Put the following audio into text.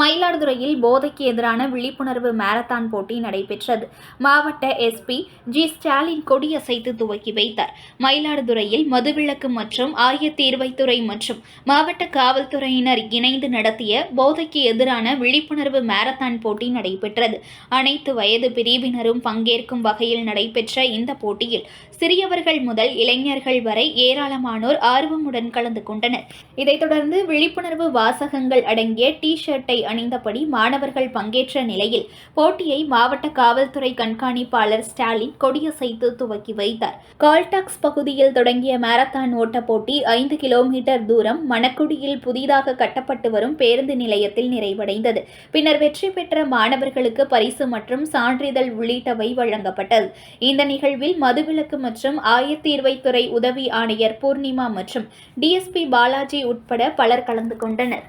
மயிலாடுதுறையில் போதைக்கு எதிரான விழிப்புணர்வு மாரத்தான் போட்டி நடைபெற்றது. மாவட்ட எஸ்பி ஜி ஸ்டாலின் கொடியசைத்து துவக்கி வைத்தார். மயிலாடுதுறையில் மதுவிலக்கு மற்றும் ஆயத்தீர்வைத்துறை மற்றும் மாவட்ட காவல்துறையினர் இணைந்து நடத்திய போதைக்கு எதிரான விழிப்புணர்வு மாரத்தான் போட்டி நடைபெற்றது. அனைத்து வயது பிரிவினரும் பங்கேற்கும் வகையில் நடைபெற்ற இந்த போட்டியில் சிறியவர்கள் முதல் இளைஞர்கள் வரை ஏராளமானோர் ஆர்வமுடன் கலந்து கொண்டனர். இதைத் தொடர்ந்து விழிப்புணர்வு வாசகங்கள் அடங்கிய டி ஷர்ட்டை அணிந்தபடி மாணவர்கள் பங்கேற்ற நிலையில் போட்டியை மாவட்ட காவல்துறை கண்காணிப்பாளர் ஸ்டாலின் கொடியசைத்து துவக்கி வைத்தார். கால்டாக்ஸ் பகுதியில் தொடங்கிய மாரத்தான் ஓட்டப் போட்டி ஐந்து கிலோமீட்டர் தூரம் மணக்குடியில் புதிதாக கட்டப்பட்டு வரும் பேருந்து நிலையத்தில் நிறைவடைந்தது. பின்னர் வெற்றி பெற்ற மாணவர்களுக்கு பரிசு மற்றும் சான்றிதழ் உள்ளிட்டவை வழங்கப்பட்டது. இந்த நிகழ்வில் மதுவிலக்கு மற்றும் ஆயத்தீர்வைத்துறை உதவி ஆணையர் பூர்ணிமா மற்றும் டிஎஸ்பி பாலாஜி உட்பட பலர் கலந்து கொண்டனர்.